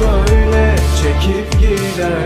böyle çekip giderken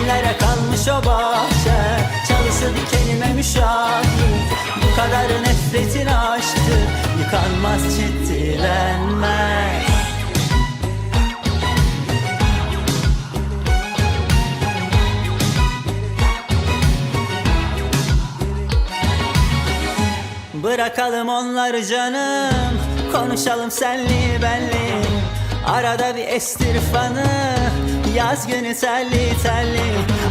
Kimlere kalmış o bahçe. Çalısı dikenime müşahit. Bu kadar nefretin aşktı Yıkanmaz ciddilenmez Bırakalım onları canım. Konuşalım senli benli. Arada bir estir fanı Yaz günü telli telli.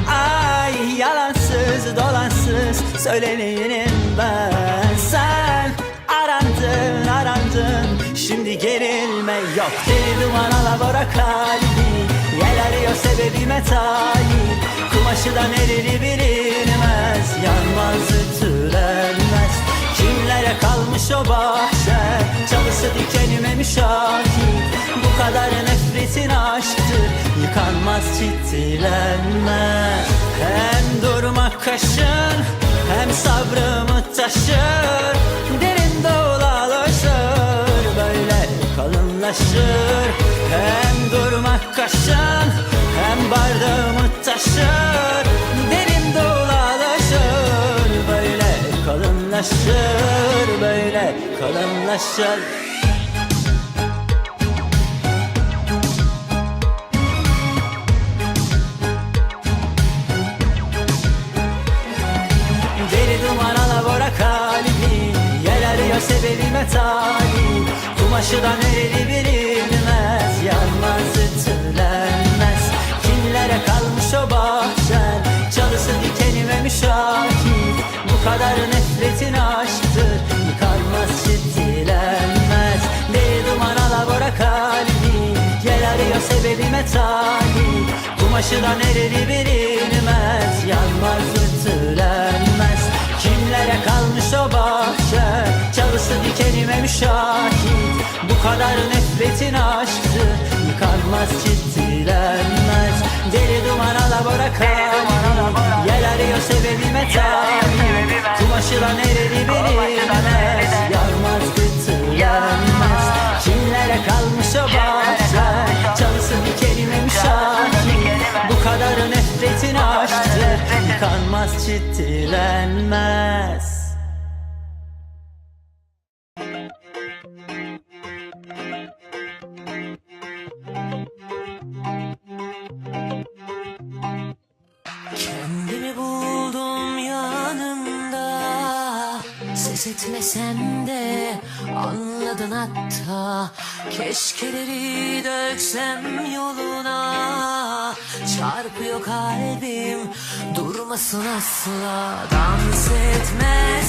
Ay yalansız dolansız Söyleneyim ben. Sen arandın arandın. Şimdi gerilme yok. Deli duman alabora kalbi Yel arıyor sebebime talip Kumaşı da nereli bilinmez. Yanmaz ütülenmez Kimlere kalmış o bahçe. Çalısı dikenime müşahit Bu kadar nefretin aşktı Yıkanmaz ciddilenmez Hem durmak kaşın Hem sabrımı taşır. Derin dolalaşır Böyle kalınlaşır. Hem durmak kaşın Hem bardağımı taşır kalınlaşır Deli duman alabora kalbi Yel arıyor sebebime talip Kumaşı da nereli bilinmez Yanmaz ütülenmez. Kimlere kalmış o bahçen Çalısı dikenime müşahit Bu kadar nefretin aşktır sebebime talip Kumaşı da nereli bilinmez. Yanmaz ütülenmez. Kimlere kalmış o bahçe? Çalısı dikenime müşahit. Bu kadar nefretin aşktı Yıkanmaz ciddilenmez Deli duman alabora kalbi Yel arıyor sebebime talip Kumaşı da nereli bilinmez. Yanmaz ütülenmez Ciddilenmez Kendimi buldum yanımda. Ses etmesem de anladın hatta. Keşkeleri döksem yoluna Çarpıyor kalbim. Durmasın asla. Dans etmez